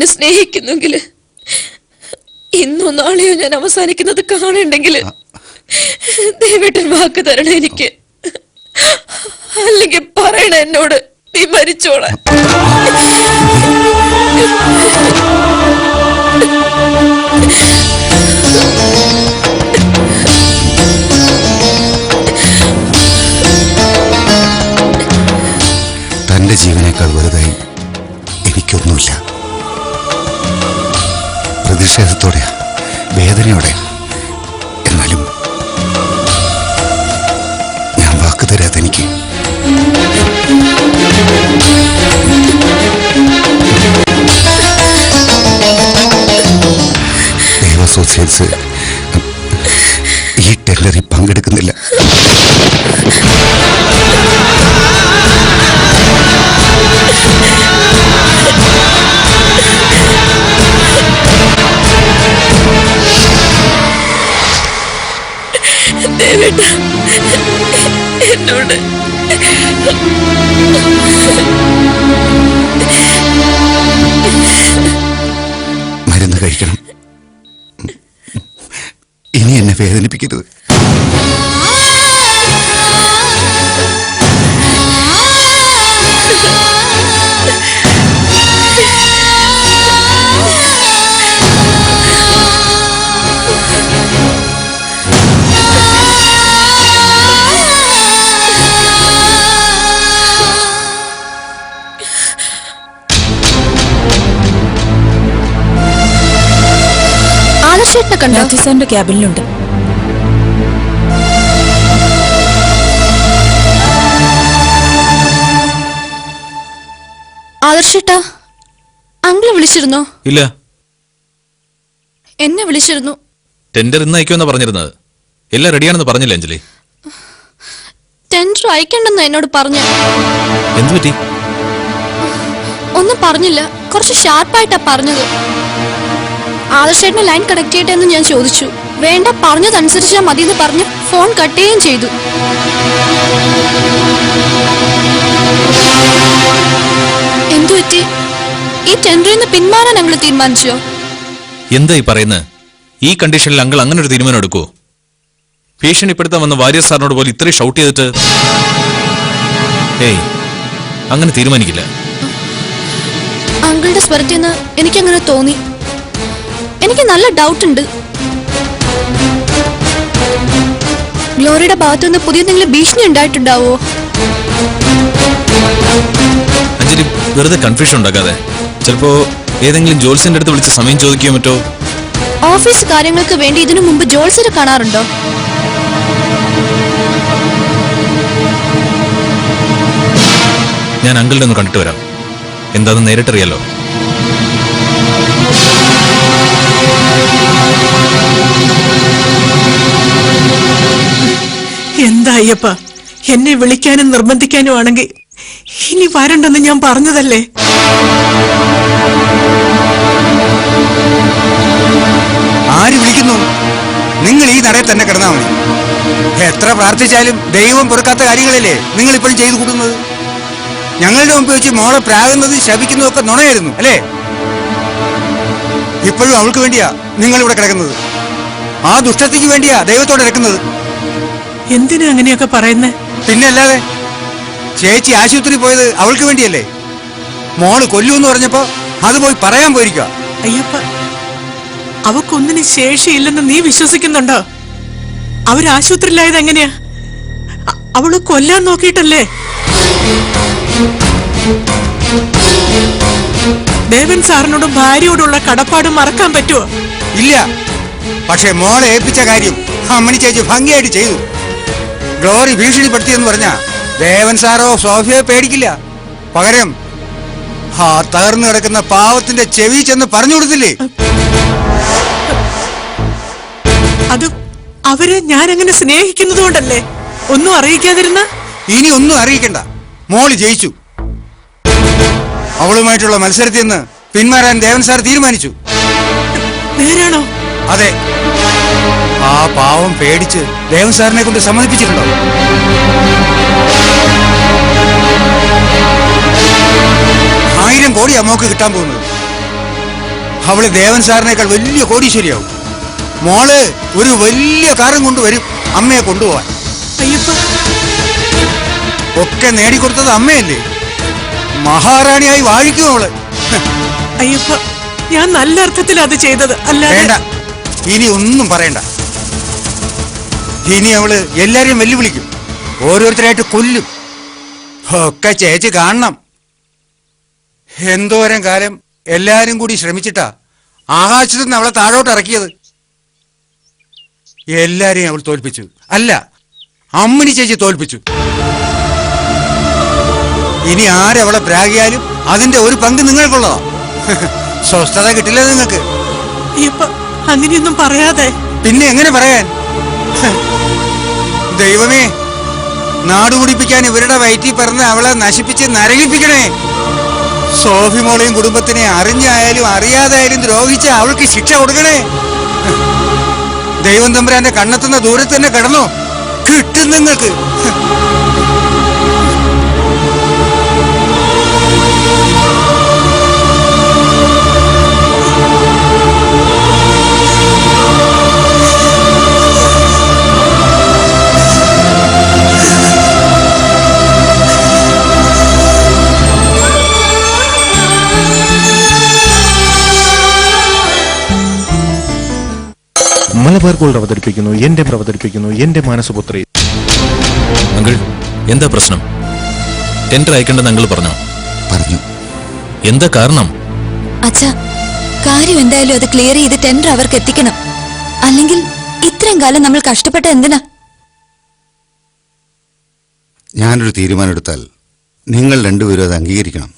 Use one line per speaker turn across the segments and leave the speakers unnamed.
എന്നെ സ്നേഹിക്കുന്നെങ്കിൽ ഇന്നോ നാളെയോ ഞാൻ അവസാനിക്കുന്നത് കാണണ്ടെങ്കിൽ ദേവേട്ടൻ വാക്ക് തരണം എനിക്ക്. അല്ലെങ്കിൽ പറയണ എന്നോട് നീ മരിച്ചോളാൻ.
തന്റെ ജീവനേക്കാൾ വലുതായി എനിക്കൊന്നുമില്ല. പ്രതിഷേധത്തോടെ വേദനയോടെ എന്നാലും ഞാൻ വാക്ക് തരാത്ത എനിക്ക് അസോസിയേറ്റ്സ് ഈ ടെല്ലറിൽ പങ്കെടുക്കുന്നില്ല.
ദേവേട്ട എന്നോട്
മരുന്ന് കഴിക്കണം. ഇനി എന്നെ വേദനിപ്പിക്കരുത്.
ആദർശേട്ടനെ കണ്ടോ?
രാധേസാറിന്റെ ക്യാബിനിലുണ്ട്.
ആദർശേട്ടാ അങ്കിൾ വിളിച്ചിരുന്നോ?
ഇല്ല.
എന്നെ വിളിച്ചിരുന്നു.
ടെൻഡർ ഇന്ന് അയക്കുമെന്നാ പറഞ്ഞിരുന്നത്. എല്ലാം റെഡിയാണെന്ന് പറഞ്ഞില്ല അഞ്ജലി?
ടെൻഡർ അയക്കണ്ടെന്ന് എന്നോട് പറഞ്ഞു.
എന്ത് പറ്റി?
ഒന്നും പറഞ്ഞില്ല. കുറച്ച് ഷാർപ്പായിട്ടാ പറഞ്ഞത്. ആദർശേട്ടന് ലൈൻ കണക്ട് ചെയ്യട്ടെ എന്ന് ഞാൻ ചോദിച്ചു. വേണ്ട പറഞ്ഞതനുസരിച്ചാ മതി എന്ന് പറഞ്ഞ് ഫോൺ കട്ട് ചെയ്യുകയും ചെയ്തു. എന്തു പറ്റി? ഈ ടെൻഡറിൽ നിന്ന് പിന്മാറാൻ ഞങ്ങൾ തീരുമാനിച്ചോ?
എന്താ ഈ പറയുന്നത് ഈ കണ്ടീഷനിൽ അങ്കിൾ അങ്ങനെ ഒരു തീരുമാനം എടുക്കുവോ? ഭീഷണിപ്പെടുത്താൻ വന്ന വാര്യർ സാറിനോട് പോലെ ഇത്രയും ഷൗട്ട് ചെയ്തിട്ട് ഏയ് അങ്ങനെ തീരുമാനിക്കില്ല.
അങ്കിളുടെ സ്വരത്തിൽ നിന്ന് എനിക്കങ്ങനെ തോന്നി. എനിക്ക് നല്ല ഡൗട്ട് ഉണ്ട്. ഗ്ലോറിയുടെ ഭാഗത്തുനിന്ന് പുതിയ എന്തെങ്കിലും ഭീഷണി ഉണ്ടായിട്ടുണ്ടാവോ?
അഞ്ജലി വെറുതെ കൺഫ്യൂഷൻ ഉണ്ടാക്കാതെ. ചിലപ്പോ ഏതെങ്കിലും ജോൽസിന്റെ അടുത്ത് വിളിച്ച് സമയം ചോദിക്കുകയോ മറ്റോ?
ഓഫീസ് കാര്യങ്ങൾക്ക് വേണ്ടി ഇതിനു മുമ്പ് ജോൽസിനെ കാണാറുണ്ടോ?
ഞാൻ അങ്കിളിനെ ഒന്ന് കണ്ടിട്ട് വരാം. എന്താണെന്ന് നേരിട്ടറിയാലോ?
എന്താ അയ്യപ്പ? എന്നെ വിളിക്കാനും നിർബന്ധിക്കാനും ആണെങ്കിൽ ഇനി വരണ്ടെന്ന് ഞാൻ പറഞ്ഞതല്ലേ?
ആര് വിളിക്കുന്നു? നിങ്ങൾ ഈ നടയിൽ തന്നെ കിടന്നാൽ മതി. എത്ര പ്രാർത്ഥിച്ചാലും ദൈവം പൊറുക്കാത്ത കാര്യങ്ങളല്ലേ നിങ്ങൾ ഇപ്പോഴും ചെയ്തു കൂടുന്നത്? ഞങ്ങളുടെ മുമ്പ് വെച്ച് മോളെ പ്രാകുന്നത് ശപിക്കുന്നതും ഒക്കെ നുണയായിരുന്നു അല്ലേ? ഇപ്പോഴും അവൾക്ക് വേണ്ടിയാ നിങ്ങൾ ഇവിടെ കിടക്കുന്നത്. ആ ദുഷ്ടത്തിക്ക് വേണ്ടിയാ ദൈവത്തോടെ ഇറക്കുന്നത്.
എന്തിനാ അങ്ങനെയൊക്കെ പറയുന്നേ?
പിന്നെ അല്ലാതെ ചേച്ചി ആശുപത്രി പോയത് അവൾക്ക് വേണ്ടിയല്ലേ? മോൾ കൊല്ലൂന്ന് പറഞ്ഞപ്പോ അത് പോയി പറയാൻ പോയിരിക്കുക
അയ്യപ്പ അവക്കൊന്നിനും ശേഷിയില്ലെന്ന് നീ വിശ്വസിക്കുന്നുണ്ടോ? അവരാശുപത്രിയിലായത് എങ്ങനെയാ? അവൾ കൊല്ലാൻ നോക്കിയിട്ടല്ലേ? ദേവൻ സാറിനോടും ഭാര്യയോടുള്ള കടപ്പാട് മറക്കാൻ പറ്റുമോ
ഇല്ല. പക്ഷെ മോളെ ഏൽപ്പിച്ച കാര്യം അമ്മണി ചേച്ചി ഭംഗിയായിട്ട് ചെയ്തു. ഗ്ലോറി ഭീഷണിപ്പെടുത്തിയെന്ന് പറഞ്ഞാ ദേവൻ സാറോ സോഫിയോ പേടിക്കില്ല. പകരം ആ തകർന്നു കിടക്കുന്ന പാവത്തിന്റെ ചെവി ചെന്ന് പറഞ്ഞു കൊടുത്തില്ലേ?
അത് അവരെ ഞാൻ അങ്ങനെ സ്നേഹിക്കുന്നത് കൊണ്ടല്ലേ? ഒന്നും അറിയിക്കാതിരുന്ന?
ഇനി ഒന്നും അറിയിക്കണ്ട. മോൾ ജയിച്ചു. അവളുമായിട്ടുള്ള മത്സരത്തിൽ നിന്ന് പിന്മാറാൻ ദേവൻ സാർ തീരുമാനിച്ചു.
നേരാണോ?
അതെ. ആ പാവം പേടിച്ച് ദേവൻ സാറിനെ കൊണ്ട് സമ്മതിപ്പിച്ചിട്ടുണ്ടോ? ആയിരം കോടി അമ്മയ്ക്ക് കിട്ടാൻ പോകുന്നത്. അവൾ ദേവൻ സാറിനേക്കാൾ വലിയ കോടീശ്വരിയാവും. മോൾ ഒരു വലിയ കാറും കൊണ്ടുവരും അമ്മയെ കൊണ്ടുപോവാൻ. ഒക്കെ നേടിക്കൊടുത്തത് അമ്മയല്ലേ? മഹാറാണിയായി വാഴിക്കും അവൾ.
അയ്യപ്പ ഞാൻ നല്ല അർത്ഥത്തിൽ അത് ചെയ്തത്. അല്ല
വേണ്ട. ഇനി ഒന്നും പറയണ്ട. ഇനി അവൾ എല്ലാരെയും വെല്ലുവിളിക്കും. ഓരോരുത്തരായിട്ട് കൊല്ലും. ഒക്കെ ചേച്ചി കാണണം. എന്തോരം കാലം എല്ലാരും കൂടി ശ്രമിച്ചിട്ടാ ആകാശത്തു നിന്ന് അവളെ താഴോട്ട് ഇറക്കിയത്. എല്ലാരെയും അവൾ തോൽപ്പിച്ചു. അല്ല അമ്മിനി ചേച്ചി തോൽപ്പിച്ചു. ഇനി ആരവളെ പ്രാഗിയാലും അതിന്റെ ഒരു പങ്ക് നിങ്ങൾക്കുള്ളതാ. സ്വസ്ഥത കിട്ടില്ല നിങ്ങൾക്ക്.
അങ്ങനെയൊന്നും പറയാതെ.
പിന്നെ എങ്ങനെ പറയാൻ. ദൈവമേ നാട് കുടിപ്പിക്കാൻ ഇവരുടെ വയറ്റിൽ പറഞ്ഞ് അവളെ നശിപ്പിച്ച് നരകിപ്പിക്കണേ. സോഫി മോളെയും കുടുംബത്തിനെ അറിഞ്ഞായാലും അറിയാതായാലും ദ്രോഹിച്ച് അവൾക്ക് ശിക്ഷ കൊടുക്കണേ. ദൈവം തമ്പുരാന്റെ കണ്ണെത്തുന്ന ദൂരത്ത് തന്നെ കിടന്നോ. കിട്ടും നിങ്ങൾക്ക്.
മലബാർ ഗോൾഡ് അവതരിപ്പിക്കുന്നു എന്റെ അവതരിപ്പിക്കുന്നു എന്റെ മാനസപുത്രി.
അങ്കിൾ എന്താ പ്രശ്നം? ടെൻഡർ അയക്കേണ്ടെന്ന് അങ്കിൾ പറഞ്ഞോ?
പറഞ്ഞു.
എന്താ കാരണം?
അച്ഛാ കാര്യം എന്തായാലും അത് ക്ലിയർ ചെയ്ത് ടെൻഡർ അവർക്ക് എത്തിക്കണം. അല്ലെങ്കിൽ ഇത്രയും കാലം നമ്മൾ കഷ്ടപ്പെട്ട എന്തിനാ?
ഞാനൊരു തീരുമാനം എടുത്താൽ നിങ്ങൾ രണ്ടുപേരും അത് അംഗീകരിക്കണം.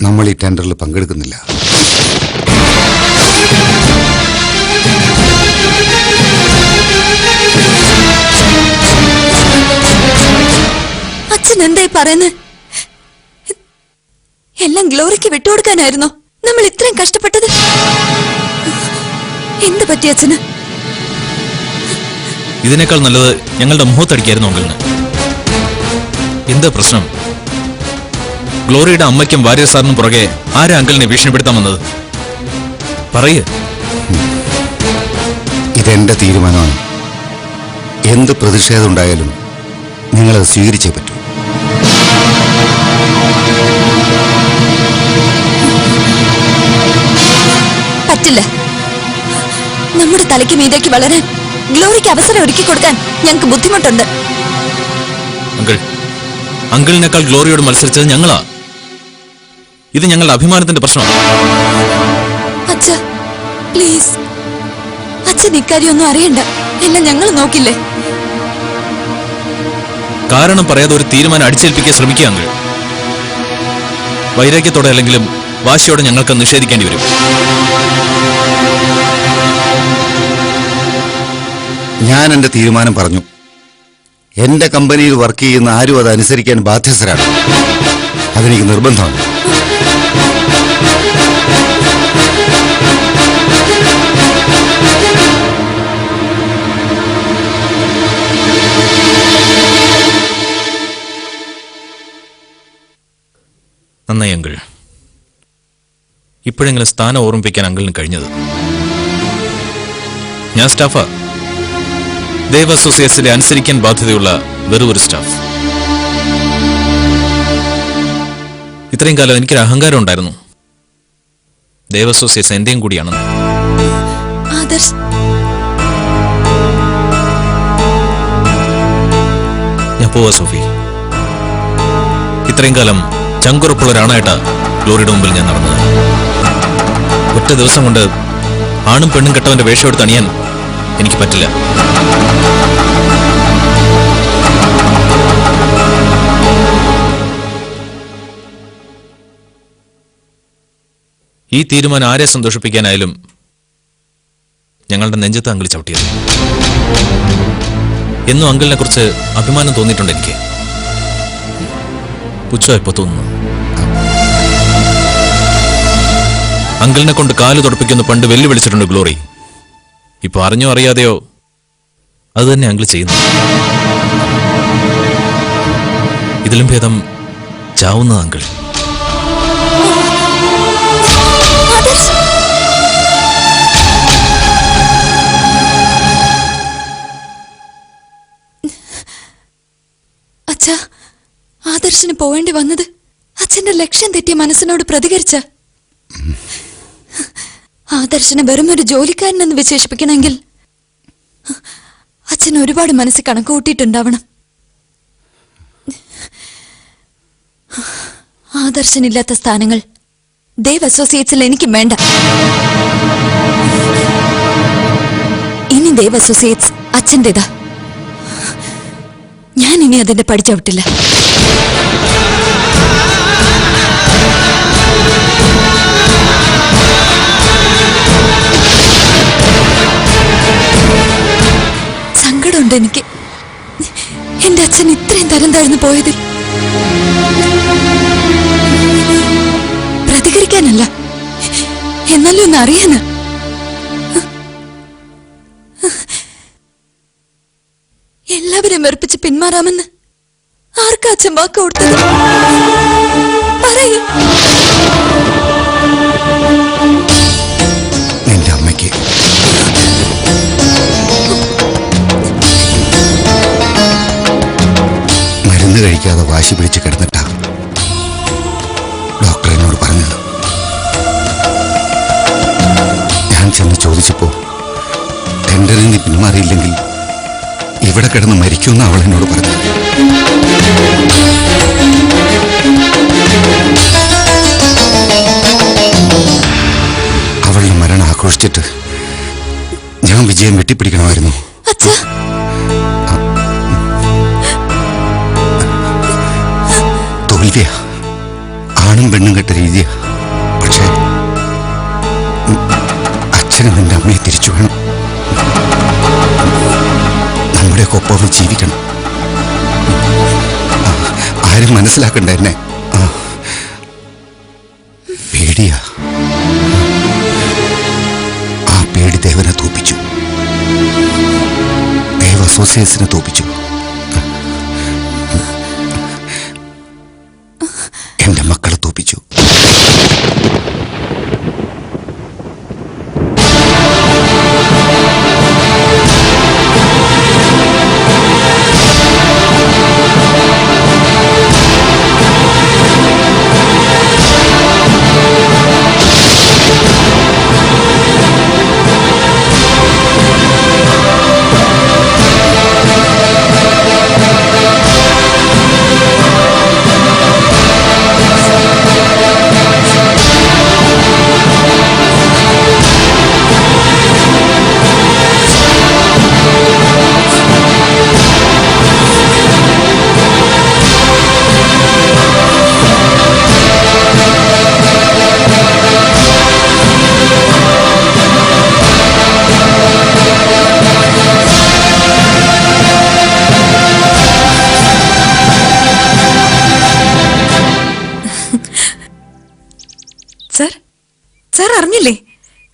നമ്മൾ ഈ ടെൻഡറിൽ പങ്കെടുക്കുന്നില്ല.
അച്ഛൻ എന്തായി പറയുന്നത് എല്ലാം ഗ്ലോറിക്ക് വിട്ടുകൊടുക്കാനായിരുന്നോ. നമ്മൾ ഇത്രയും കഷ്ടപ്പെട്ടത്. എന്ത് പറ്റി അച്ഛന്?
ഇതിനേക്കാൾ നല്ലത് ഞങ്ങളുടെ മുഖത്തടിക്കായിരുന്നു അങ്കിളിന്. എന്താ പ്രശ്നം? ഗ്ലോറിയുടെ അമ്മയ്ക്കും വാര്യർ സാറിനും പുറകെ ആരെ അങ്കിളിനെ ഭീഷണിപ്പെടുത്താൻ വന്നത്? പറയേ.
ഇതെന്റെ തീരുമാനമാണ്. എന്ത് പ്രതിഷേധം ഉണ്ടായാലും നിങ്ങളത് സ്വീകരിച്ചേ പറ്റൂ.
പറ്റില്ല. നമ്മുടെ തലയ്ക്ക് മീതേക്ക് വളരാൻ ഗ്ലോറിക്ക് അവസരം ഒരുക്കി കൊടുക്കാൻ ഞങ്ങൾക്ക് ബുദ്ധിമുട്ടുണ്ട്.
അങ്കിൾ അങ്കിളിനേക്കാൾ ഗ്ലോറിയോട് മത്സരിച്ചത് ഞങ്ങളാ. ഇത് ഞങ്ങളുടെ അഭിമാനത്തിന്റെ പ്രശ്നമാണ്.
അച്ഛ പ്ലീസ് അച്ഛൻ ഇക്കാര്യൊന്നും അറിയണ്ട. എല്ലാം ഞങ്ങൾ നോക്കില്ലേ?
കാരണം പറയാതെ ഒരു തീരുമാനം അടിച്ചേൽപ്പിക്കാൻ ശ്രമിക്കുക അങ്കിൾ. വൈരാഗ്യത്തോടെ അല്ലെങ്കിലും വാശിയോടെ ഞങ്ങൾക്ക് നിഷേധിക്കേണ്ടി വരും.
ഞാൻ എന്റെ തീരുമാനം പറഞ്ഞു. എന്റെ കമ്പനിയിൽ വർക്ക് ചെയ്യുന്ന ആരും അത് അനുസരിക്കാൻ ബാധ്യസ്ഥരാണ്. അതെനിക്ക് നിർബന്ധമാണ്.
നന്നായി ഇപ്പോഴെങ്കിലും സ്ഥാനം ഓർമ്മിപ്പിക്കാൻ അങ്കിളിന് കഴിഞ്ഞത്. ഞാൻ സ്റ്റാഫാ. ദേവ് അസോസിയേറ്റ്സിലെ അനുസരിക്കാൻ ബാധ്യതയുള്ള വെറും ഒരു സ്റ്റാഫ്. ഇത്രയും കാലം എനിക്കൊരു അഹങ്കാരം ഉണ്ടായിരുന്നു. ദേവ് അസോസിയേറ്റ്സ് എന്റെയും കൂടിയാണ്
ആദർശ്
ഞാൻ പോവാ സോഫി. ഇത്രയും കാലം ചങ്കുറപ്പുള്ള ഒരാണായിട്ടാ ഗ്ലോറിയുടെ മുമ്പിൽ ഞാൻ നടന്നത്. ഒറ്റ ദിവസം കൊണ്ട് ആണും പെണ്ണും കെട്ടവന്റെ വേഷം എടുത്ത് അണിയാൻ എനിക്ക് പറ്റില്ല. ഈ തീരുമാനം ആരെ സന്തോഷിപ്പിക്കാനായാലും ഞങ്ങളുടെ നെഞ്ചത്ത് അങ്കിൾ ചവിട്ടിയത്. എന്നും അങ്കിളിനെ കുറിച്ച് അഭിമാനം തോന്നിയിട്ടുണ്ട് എനിക്ക്. പുച്ഛമായിപ്പോ തോന്നുന്നു. അങ്കിളിനെ കൊണ്ട് കാൽ തുടപ്പിക്കുന്നു പണ്ട് വെല്ലുവിളിച്ചിട്ടുണ്ട് ഗ്ലോറി. ഇപ്പൊ അറിഞ്ഞോ അറിയാതെയോ അത് തന്നെ അങ്കിൾ ചെയ്യുന്നു. ഇതിലും ഭേദം ചാവുന്നത് അങ്കിൾ.
ആദർശന് പോവേണ്ടി വന്നത്? അച്ഛന്റെ ലക്ഷ്യം തെറ്റിയ മനസ്സിനോട് പ്രതികരിച്ച? ആദർശനെ വെറും ഒരു ജോലിക്കാരനെന്ന് വിശേഷിപ്പിക്കണമെങ്കിൽ അച്ഛൻ ഒരുപാട് മനസ്സിൽ കണക്ക് കൂട്ടിയിട്ടുണ്ടാവണം. ആദർശനില്ലാത്ത സ്ഥാനങ്ങൾ ദേവ് അസോസിയേറ്റ്സിൽ എനിക്കും വേണ്ട. ഇനി ദേവ് അസോസിയേറ്റ്സ് അച്ഛന്റെതാ ഞാൻ ഇനി അതിന്റെ പഠിച്ചവിട്ടില്ല സങ്കടമുണ്ട് എനിക്ക് എന്റെ അച്ഛൻ ഇത്രയും തരം താഴ്ന്നു പോയതിൽ പ്രതികരിക്കാനല്ല. എന്നാലും ഒന്ന് അറിയാന്. എല്ലാവരെയും വെറുപ്പിച്ച് പിന്മാറാമെന്ന് ആർക്കാ അച്ഛൻ കൊടുത്തത്? പറയൂ.
കഴിക്കാതെ വാശി പിടിച്ച് കിടന്നിട്ടാ. ഡോക്ടർ എന്നോട് പറഞ്ഞത്. ഞാൻ ചെന്ന് ചോദിച്ചപ്പോ ടെൻഡറിൽ നിന്ന് പിന്മാറിയില്ലെങ്കിൽ ഇവിടെ കിടന്ന് മരിക്കുമെന്ന് അവൾ എന്നോട് പറഞ്ഞു. അവളുടെ മരണം ആഘോഷിച്ചിട്ട് ഞാൻ വിജയം വെട്ടിപ്പിടിക്കണമായിരുന്നു. തോൽവിയാ ആണും പെണ്ണും കെട്ട രീതിയാ. പക്ഷേ അച്ഛനും എന്റെ അമ്മയെ തിരിച്ചു വേണം. നമ്മുടെയൊക്കെ ഒപ്പം ജീവിക്കണം. ആരും മനസ്സിലാക്കണ്ട എന്നെ. പേടിയാ. ആ പേടി ദേവനെ തോപ്പിച്ചു. ദേവ അസോസിയേറ്റ്സിനെ തോപ്പിച്ചു.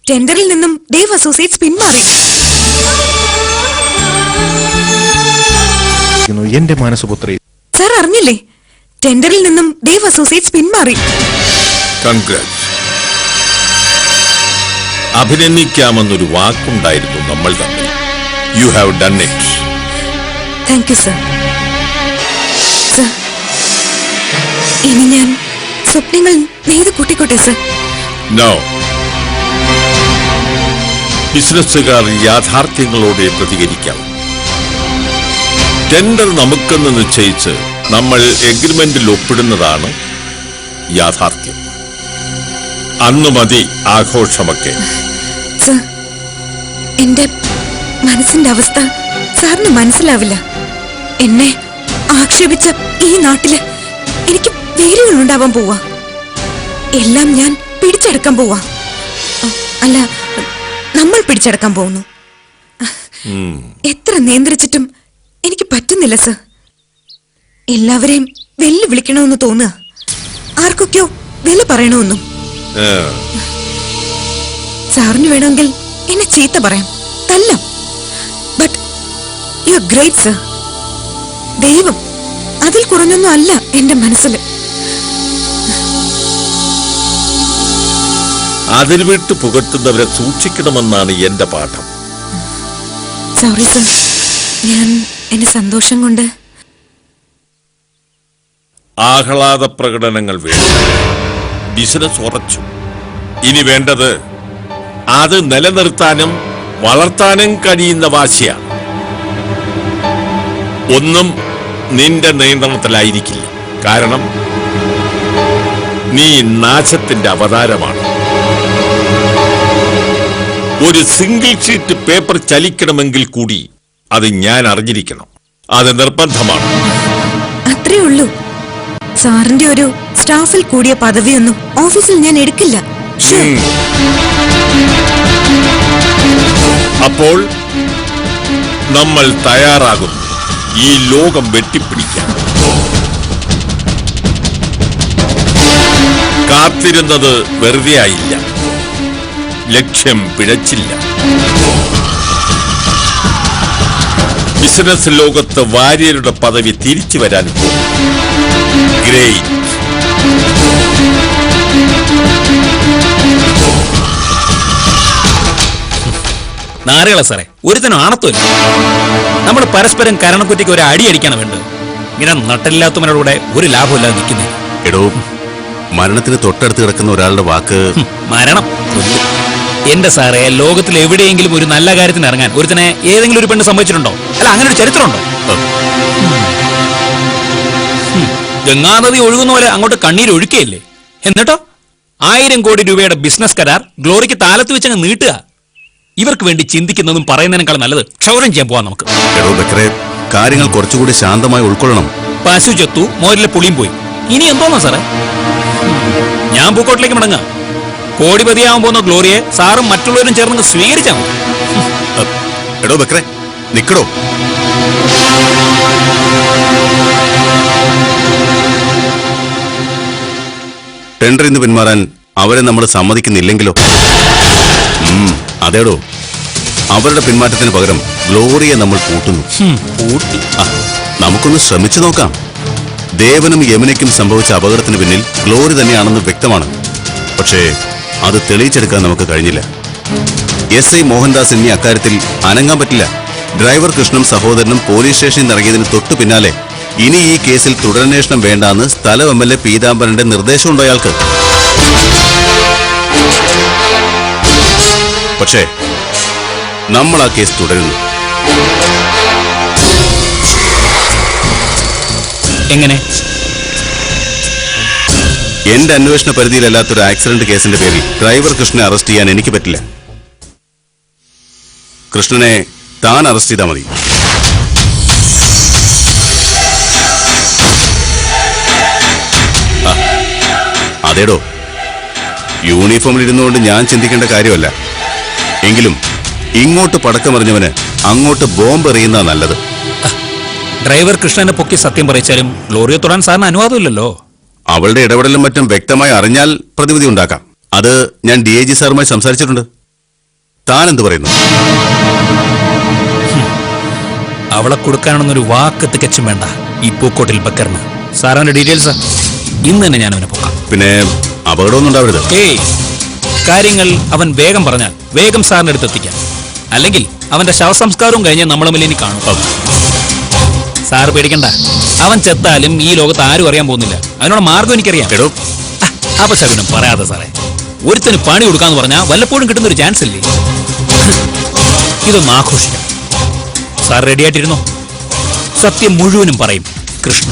ടെൻഡറിൽ നിന്നും ദേവ് അസോസിയേറ്റ്സ് പിന്മാറി.
എന്റെ മാനസപുത്രി.
സർ അറിഞ്ഞില്ലേ? ടെൻഡറിൽ നിന്നും ദേവ് അസോസിയേറ്റ്സ് പിന്മാറി.
കൺഗ്രാറ്റ് അഭിനന്ദിക്കാമെന്നൊരു വാക്കുണ്ടായിരുന്നു നമ്മൾ തമ്മിൽ. You have done it
thank you sir sir ഇനി ഞാൻ സ്വപ്നങ്ങൾ നെയ്ത് കൂട്ടിക്കോട്ടെ സർ
നോ ബിസിനസ്സുകാർ യാഥാർത്ഥ്യങ്ങളോടെ പ്രതികരിക്കാം. ടെൻഡർ നമുക്കെന്ന് നിശ്ചയിച്ച് നമ്മൾ എഗ്രിമെന്റിൽ ഒപ്പിടുന്നതാണ് യാഥാർത്ഥ്യം. അന്ന് മതി ആഘോഷമൊക്കെ.
എന്റെ മനസ്സിന്റെ അവസ്ഥ സാറിന് മനസ്സിലാവില്ല. എന്നെ ആക്ഷേപിച്ച ഈ നാട്ടിൽ എനിക്ക് വേരുകൾ ഉണ്ടാവാൻ പോവാ. എല്ലാം ഞാൻ പിടിച്ചെടുക്കാൻ പോവാ. അല്ല നമ്മൾ പിടിച്ചടക്കാൻ പോകുന്നു. എത്ര നിയന്ത്രിച്ചിട്ടും എനിക്ക് പറ്റുന്നില്ല സർ. എല്ലാവരെയും വെല്ലുവിളിക്കണമെന്ന് തോന്നുക. ആർക്കൊക്കെയോ വില പറയണമെന്നും. സാറിന് വേണമെങ്കിൽ എന്നെ ചീത്ത പറയാം. തല്ലാം. But you great sir. ദൈവം അതിൽ കുറഞ്ഞൊന്നും അല്ല എന്റെ മനസ്സിൽ.
അതിൽ വിട്ട് പുകഴ്ത്തുന്നവരെ സൂക്ഷിക്കണമെന്നാണ് എന്റെ പാഠം.
സോറി സർ ഞാൻ എന്റെ സന്തോഷം കൊണ്ട്
ആഹ്ലാദ പ്രകടനങ്ങൾ വേണ്ട ബിസിനസ് ഉറച്ചു. ഇനി വേണ്ടത് അത് നിലനിർത്താനും വളർത്താനും കഴിയുന്ന വാശിയാണ്. ഒന്നും നിന്റെ നിയന്ത്രണത്തിലായിരിക്കില്ല. കാരണം നീ നാശത്തിന്റെ അവതാരമാണ്. ഒരു സിംഗിൾ ഷീറ്റ് പേപ്പർ ചലിക്കണമെങ്കിൽ കൂടി അത് ഞാൻ അറിഞ്ഞിരിക്കണം. അത് നിർബന്ധമാണ്.
അത്രേ ഉള്ളൂ. സാറിന്റെ ഒരു സ്റ്റാഫിൽ കൂടിയ പദവിയൊന്നും ഓഫീസിൽ ഞാൻ എടുക്കില്ല.
അപ്പോൾ നമ്മൾ തയ്യാറാകുന്നു. ഈ ലോകം വെട്ടിപ്പിടിക്കാൻ. കാത്തിരുന്നത് വെറുതെ ആയില്ല ലക്ഷ്യം പിഴച്ചില്ല. ബിസിനസ് ലോകത്ത് വാര്യരുടെ പദവി തിരിച്ചു വരാൻ പോകും. ഗ്രേറ്റ്
നാരകള സാറേ ഒരുത്തനും ആണത്തുമില്ല നമ്മൾ പരസ്പരം കരണക്കുറ്റിക്ക് ഒരു അടി അടിക്കണം വേണ്ടത് ഇങ്ങനെ നട്ടലില്ലാത്തവനോടുകൂടെ ഒരു ലാഭമില്ലാതെ നിൽക്കുന്നില്ല
എടോ മരണത്തിന് തൊട്ടടുത്ത് കിടക്കുന്ന ഒരാളുടെ വാക്ക്
മരണം. എന്റെ സാറേ ലോകത്തിൽ എവിടെയെങ്കിലും ഒരു നല്ല കാര്യത്തിന് ഇറങ്ങാൻ ഒരുത്തനെ ഏതെങ്കിലും ഒരു പെണ്ണ് സംഭവിച്ചിട്ടുണ്ടോ? അല്ല അങ്ങനെ ഒരു ചരിത്രമുണ്ടോ. ഗംഗാനദി ഒഴുകുന്ന പോലെ അങ്ങോട്ട് കണ്ണീര് ഒഴുക്കുകയല്ലേ എന്നിട്ടോ? ആയിരം കോടി രൂപയുടെ ബിസിനസ് കരാർ ഗ്ലോറിക്ക് താലത്ത് വെച്ചങ്ങ് നീട്ടുക. ഇവർക്ക് വേണ്ടി ചിന്തിക്കുന്നതും പറയുന്നതിനേക്കാൾ നല്ലത് ക്ഷൗരം ചെയ്യാൻ പോവാം നമുക്ക്.
കാര്യങ്ങൾ കുറച്ചുകൂടി ശാന്തമായി ഉൾക്കൊള്ളണം.
പശു ചത്തു മോരിലെ പുളിയും പോയി. ഇനി എന്തോന്നാ സാറേ? ഞാൻ പൂക്കോട്ടിലേക്ക് മടങ്ങാം. കോടിപതിയാവാൻ പോകുന്ന ഗ്ലോറിയെ സാറും മറ്റുള്ളവരും ചേർന്ന് സ്വീകരിച്ചാൽ മതി.
എടോ ബക്രേ നിക്കടോ. ടെൻഡർ ഇന്ന് പിന്മാറാൻ അവരെ നമ്മൾ സമ്മതിക്കുന്നില്ലെങ്കിലോ? അതേടോ. അവരുടെ പിന്മാറ്റത്തിന് പകരം ഗ്ലോറിയെ നമ്മൾ കൂട്ടുന്നു. നമുക്കൊന്ന് ശ്രമിച്ചു നോക്കാം. ദേവനും യമുനയ്ക്കും സംഭവിച്ച അപകടത്തിന് പിന്നിൽ ഗ്ലോറി തന്നെയാണെന്ന് വ്യക്തമാണ്. പക്ഷേ അത് തെളിയിച്ചെടുക്കാൻ നമുക്ക് കഴിഞ്ഞില്ല. എസ് ഐ മോഹൻദാസ് ഇനി അക്കാര്യത്തിൽ അനങ്ങാൻ പറ്റില്ല. ഡ്രൈവർ കൃഷ്ണനും സഹോദരനും പോലീസ് സ്റ്റേഷനിൽ ഇറങ്ങിയതിന് തൊട്ടു പിന്നാലെ ഇനി ഈ കേസിൽ തുടരന്വേഷണം വേണ്ടാന്ന് സ്ഥലം എം എൽ എ പീതാംബരന്റെ നിർദ്ദേശമുണ്ടോ അയാൾക്ക്? പക്ഷേ നമ്മൾ ആ കേസ് തുടരുന്നു.
എങ്ങനെ?
എന്റെ അന്വേഷണ പരിധിയിലല്ലാത്തൊരു ആക്സിഡന്റ് കേസിന്റെ പേരിൽ ഡ്രൈവർ കൃഷ്ണനെ അറസ്റ്റ് ചെയ്യാൻ എനിക്ക് പറ്റില്ല. കൃഷ്ണനെ താൻ അറസ്റ്റ് ചെയ്താൽ മതി. അതേടോ. യൂണിഫോമിൽ ഇരുന്നുകൊണ്ട് ഞാൻ ചിന്തിക്കേണ്ട കാര്യമല്ല. എങ്കിലും ഇങ്ങോട്ട് പടക്കമറിഞ്ഞവന് അങ്ങോട്ട് ബോംബ് എറിയുന്ന നല്ലത്.
ഡ്രൈവർ കൃഷ്ണനെ പൊക്കി സത്യം പറയിച്ചാലും ഗ്ലോറിയെ തൊടാൻ സാറിന് അനുവാദമില്ലല്ലോ.
അവളുടെ ഇടപെടലും മറ്റും വ്യക്തമായി അറിഞ്ഞാൽ പ്രതിവിധി ഉണ്ടാക്കാം. അത് ഞാൻ ഡി ഐ ജി സാറുമായി സംസാരിച്ചിട്ടുണ്ട്. താൻ എന്ത് പറയുന്നു
അവളെ കൊടുക്കാനൊന്നൊരു വാക്ക് തികച്ചും വേണ്ട. ഈ പൂക്കോട്ടിൽ ബക്കറിന്. സാറിന്റെ ഡീറ്റെയിൽസ്? ഇന്ന് തന്നെ ഞാൻ അവനെ പോകാം
പിന്നെ അപകടമൊന്നും ഉണ്ടാവരുത്.
ഏയ്. കാര്യങ്ങൾ അവൻ വേഗം പറഞ്ഞാൽ വേഗം സാറിന്റെ അടുത്ത് എത്തിക്കാം. അല്ലെങ്കിൽ അവന്റെ ശവസംസ്കാരവും കഴിഞ്ഞ് നമ്മൾ തമ്മിൽ ഇനി കാണും സാർ പേടിക്കണ്ട. അവൻ ചെത്താലും ഈ ലോകത്ത് ആരും അറിയാൻ പോകുന്നില്ല. അതിനുള്ള മാർഗം എനിക്കറിയാം.
എടോ.
ശകുനം പറയാതെ സാറേ ഒരുത്തിന് പണി കൊടുക്കാന്ന് പറഞ്ഞാൽ വല്ലപ്പോഴും കിട്ടുന്ന ഒരു ചാൻസ് ഇല്ലേ ഇതൊന്ന് ആഘോഷിക്കാം. സാർ റെഡിയായിട്ടിരുന്നോ സത്യം മുഴുവനും പറയും കൃഷ്ണ